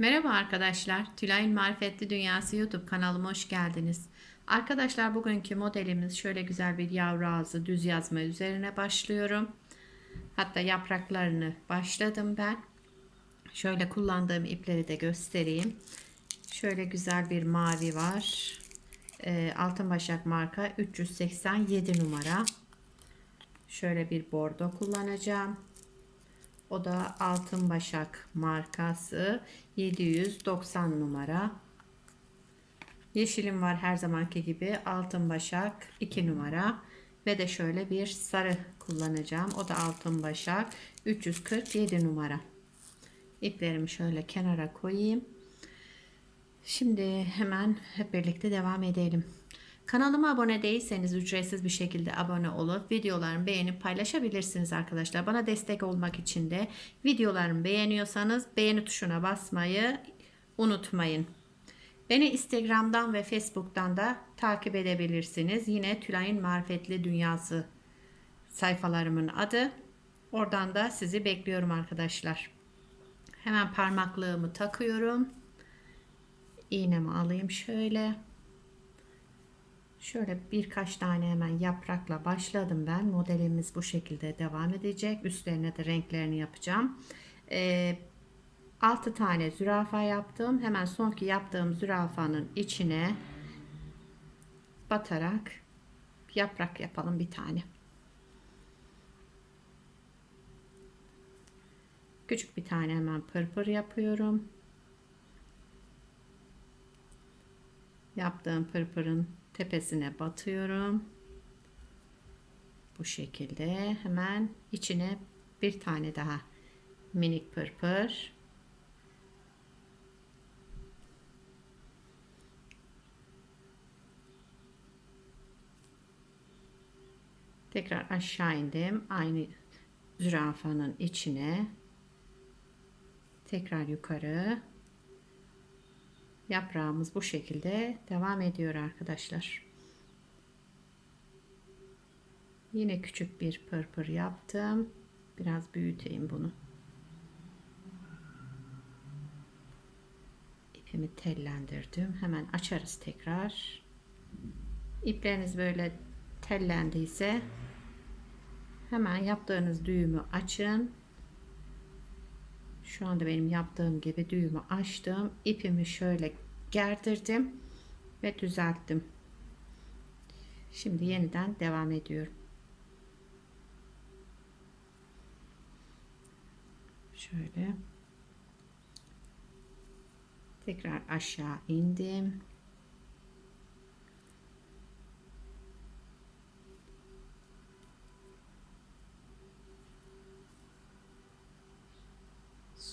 Merhaba arkadaşlar. Tülay'ın Marifetli Dünyası YouTube kanalıma hoş geldiniz. Arkadaşlar bugünkü modelimiz şöyle güzel bir yavru ağzı düz yazma üzerine başlıyorum. Hatta yapraklarını başladım ben. Şöyle kullandığım ipleri de göstereyim. Şöyle güzel bir mavi var. Ee, Altın Başak marka 387 numara. Şöyle bir bordo kullanacağım. O da Altın Başak markası 790 numara. Yeşilim var her zamanki gibi Altın Başak 2 numara. Ve de şöyle bir sarı kullanacağım. O da Altın Başak 347 numara. İplerimi şöyle kenara koyayım. Şimdi hemen hep birlikte devam edelim. Kanalıma abone değilseniz ücretsiz bir şekilde abone olup videolarımı beğenip paylaşabilirsiniz arkadaşlar. Bana destek olmak için de videolarımı beğeniyorsanız beğeni tuşuna basmayı unutmayın. Beni Instagram'dan ve Facebook'tan da takip edebilirsiniz. Yine Tülay'ın Marifetli Dünyası sayfalarımın adı. Oradan da sizi bekliyorum arkadaşlar. Hemen parmaklığımı takıyorum. İğnemi alayım şöyle. Şöyle birkaç tane hemen yaprakla başladım ben. Modelimiz bu şekilde devam edecek. Üstlerine de renklerini yapacağım. Ee, 6 tane zürafa yaptım. Hemen sonki yaptığım zürafanın içine batarak yaprak yapalım bir tane. Küçük bir tane hemen pırpır yapıyorum. Yaptığım pırpırın tepesine batıyorum. Bu şekilde hemen içine bir tane daha minik pırpır. Tekrar aşağı indim. Aynı zürafanın içine. Tekrar yukarı. Yaprağımız bu şekilde devam ediyor arkadaşlar. Yine küçük bir pırpır yaptım. Biraz büyüteyim bunu. İpimi tellendirdim. Hemen açarız tekrar. İpleriniz böyle tellendiyse hemen yaptığınız düğümü açın. Şu anda benim yaptığım gibi düğümü açtım. İpimi şöyle gerdirdim ve düzelttim. Şimdi yeniden devam ediyorum. Şöyle tekrar aşağı indim.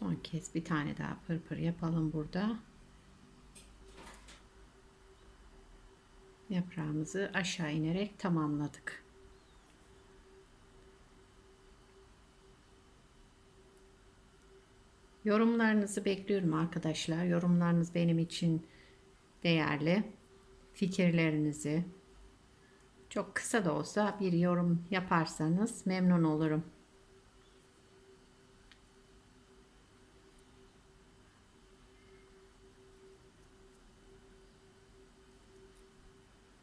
Son kez bir tane daha pırpır yapalım burada. Yaprağımızı aşağı inerek tamamladık. Yorumlarınızı bekliyorum arkadaşlar. Yorumlarınız benim için değerli. Fikirlerinizi çok kısa da olsa bir yorum yaparsanız memnun olurum.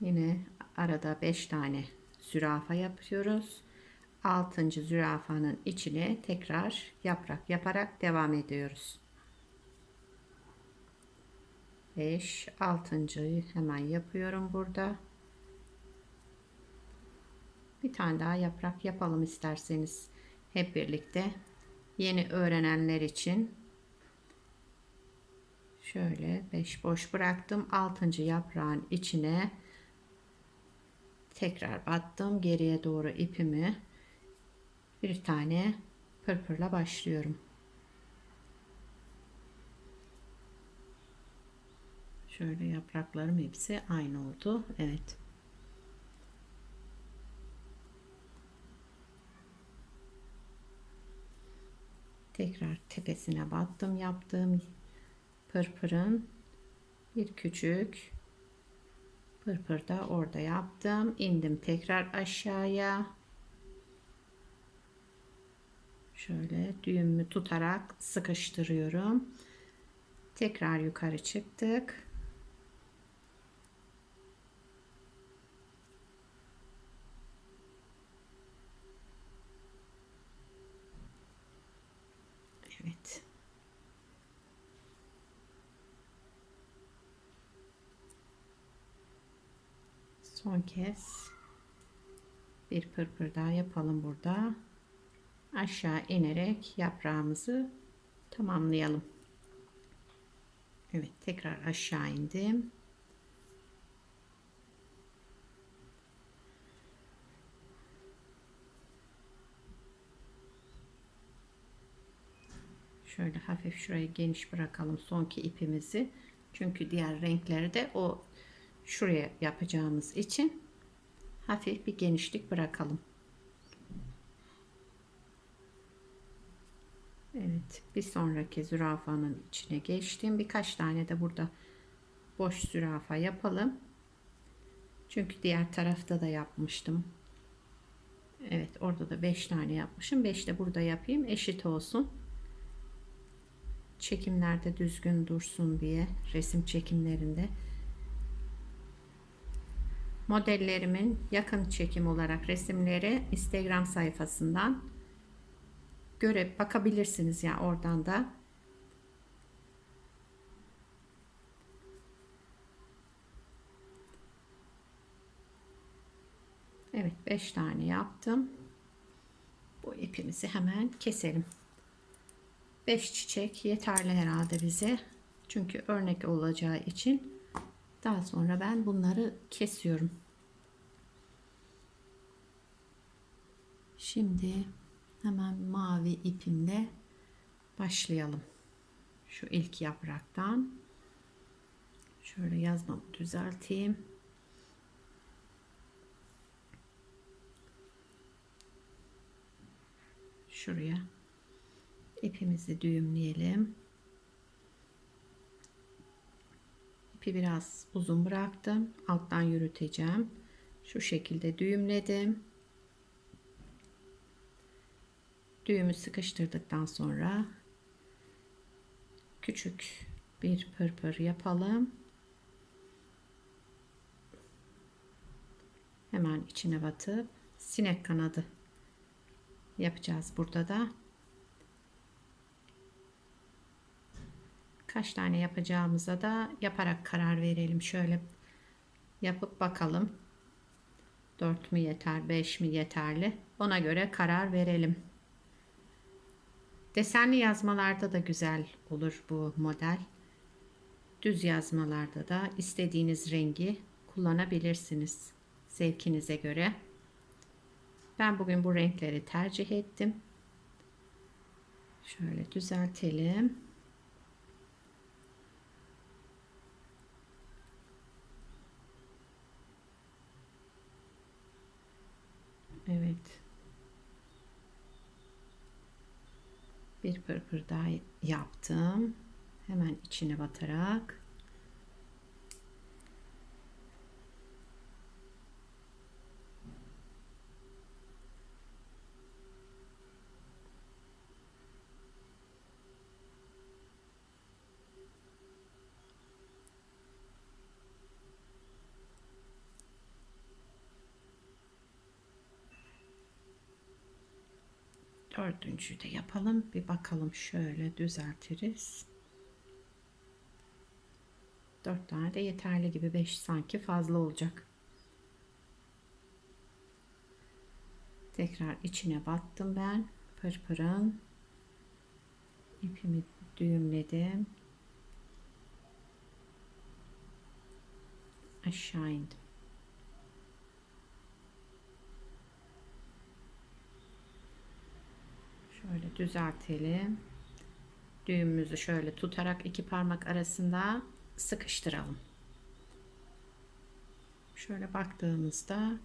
Yine arada 5 tane zürafa yapıyoruz. 6. zürafanın içine tekrar yaprak yaparak devam ediyoruz. 5 6.'yı hemen yapıyorum burada. Bir tane daha yaprak yapalım isterseniz hep birlikte. Yeni öğrenenler için şöyle 5 boş bıraktım. 6. yaprağın içine tekrar battım geriye doğru ipimi. Bir tane pırpırla başlıyorum. Şöyle yapraklarım hepsi aynı oldu. Evet. Tekrar tepesine battım yaptığım pırpırın. Bir küçük Pırpır da orada yaptım. indim tekrar aşağıya. Şöyle düğümü tutarak sıkıştırıyorum. Tekrar yukarı çıktık. Evet. Son kez bir pırpır daha yapalım burada. Aşağı inerek yaprağımızı tamamlayalım. Evet tekrar aşağı indim. Şöyle hafif şurayı geniş bırakalım sonki ipimizi. Çünkü diğer renkleri de o şuraya yapacağımız için hafif bir genişlik bırakalım. Evet bir sonraki zürafanın içine geçtim. Birkaç tane de burada boş zürafa yapalım. Çünkü diğer tarafta da yapmıştım. Evet orada da 5 tane yapmışım. 5 de burada yapayım eşit olsun. Çekimlerde düzgün dursun diye resim çekimlerinde. Modellerimin yakın çekim olarak resimleri Instagram sayfasından göre bakabilirsiniz ya oradan da. Evet 5 tane yaptım. Bu ipimizi hemen keselim. 5 çiçek yeterli herhalde bize. Çünkü örnek olacağı için daha sonra ben bunları kesiyorum. Şimdi hemen mavi ipimle başlayalım. Şu ilk yapraktan şöyle yazmamı düzelteyim. Şuraya ipimizi düğümleyelim. İpi biraz uzun bıraktım. Alttan yürüteceğim. Şu şekilde düğümledim. Düğümü sıkıştırdıktan sonra küçük bir pırpır yapalım. Hemen içine batıp sinek kanadı yapacağız burada da. Kaç tane yapacağımıza da yaparak karar verelim. Şöyle yapıp bakalım. 4 mü yeter, 5 mi yeterli? Ona göre karar verelim. Desenli yazmalarda da güzel olur bu model. Düz yazmalarda da istediğiniz rengi kullanabilirsiniz. Zevkinize göre. Ben bugün bu renkleri tercih ettim. Şöyle düzeltelim. Evet. Bir pırpır daha yaptım. Hemen içine batarak Dördüncüyü de yapalım. Bir bakalım şöyle düzeltiriz. Dört tane de yeterli gibi. Beş sanki fazla olacak. Tekrar içine battım ben. Pırpırın. ipimi düğümledim. Aşağı indim. Şöyle düzeltelim. Düğümümüzü şöyle tutarak iki parmak arasında sıkıştıralım. Şöyle baktığımızda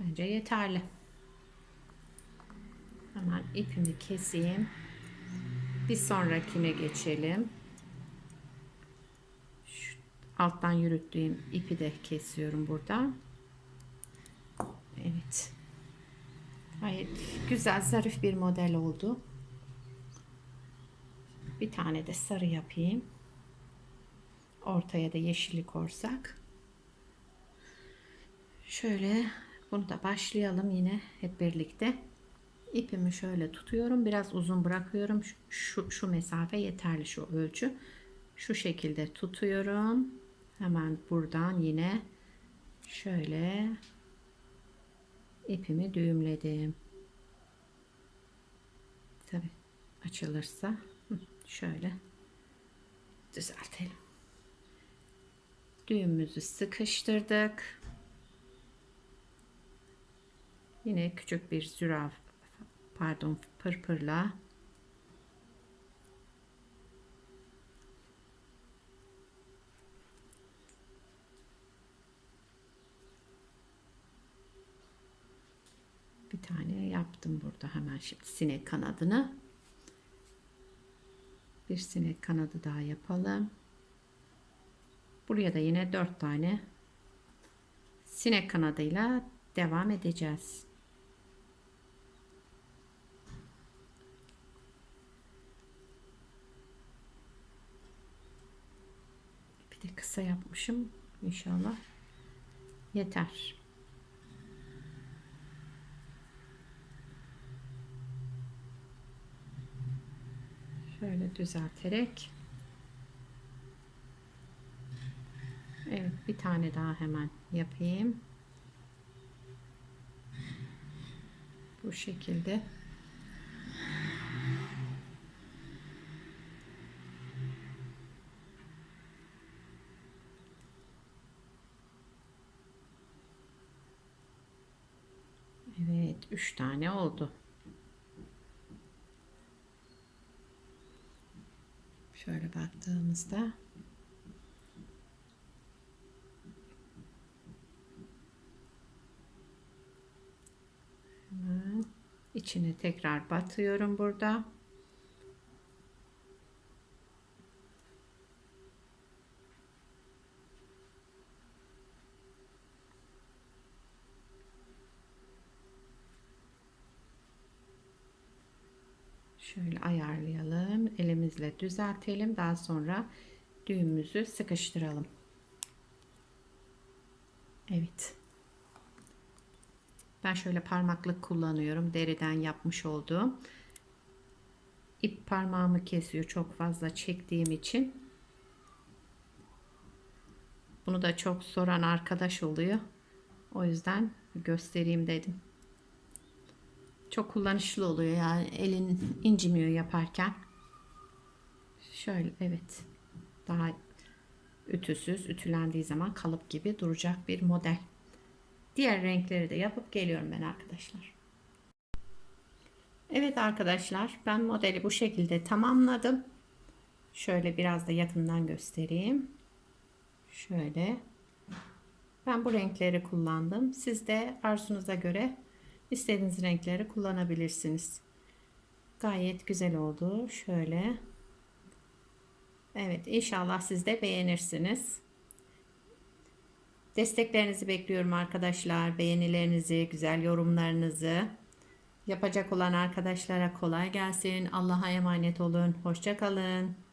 bence yeterli. Hemen ipimi keseyim. Bir sonrakine geçelim. Şu alttan yürüttüğüm ipi de kesiyorum burada. Evet. Gayet güzel, zarif bir model oldu. Bir tane de sarı yapayım. Ortaya da yeşillik korsak. Şöyle bunu da başlayalım yine hep birlikte. İpimi şöyle tutuyorum. Biraz uzun bırakıyorum. Şu, şu mesafe yeterli şu ölçü. Şu şekilde tutuyorum. Hemen buradan yine şöyle ipimi düğümledim. Tabi açılırsa şöyle düzeltelim. Düğümümüzü sıkıştırdık. Yine küçük bir züraf pardon pırpırla tane yaptım burada hemen şimdi sinek kanadını. Bir sinek kanadı daha yapalım. Buraya da yine dört tane sinek kanadıyla devam edeceğiz. Bir de kısa yapmışım. İnşallah yeter şöyle düzelterek. Evet bir tane daha hemen yapayım. Bu şekilde. Evet, üç tane oldu. Şöyle baktığımızda hemen içine tekrar batıyorum burada. Şöyle ayarlayalım. Elimizle düzeltelim. Daha sonra düğümümüzü sıkıştıralım. Evet. Ben şöyle parmaklık kullanıyorum. Deriden yapmış olduğum. İp parmağımı kesiyor çok fazla çektiğim için. Bunu da çok soran arkadaş oluyor. O yüzden göstereyim dedim. Çok kullanışlı oluyor yani elin incimiyor yaparken. Şöyle evet. Daha ütüsüz, ütülendiği zaman kalıp gibi duracak bir model. Diğer renkleri de yapıp geliyorum ben arkadaşlar. Evet arkadaşlar ben modeli bu şekilde tamamladım. Şöyle biraz da yakından göstereyim. Şöyle. Ben bu renkleri kullandım. Siz de arzunuza göre istediğiniz renkleri kullanabilirsiniz. Gayet güzel oldu. Şöyle. Evet inşallah siz de beğenirsiniz. Desteklerinizi bekliyorum arkadaşlar. Beğenilerinizi, güzel yorumlarınızı. Yapacak olan arkadaşlara kolay gelsin. Allah'a emanet olun. Hoşçakalın.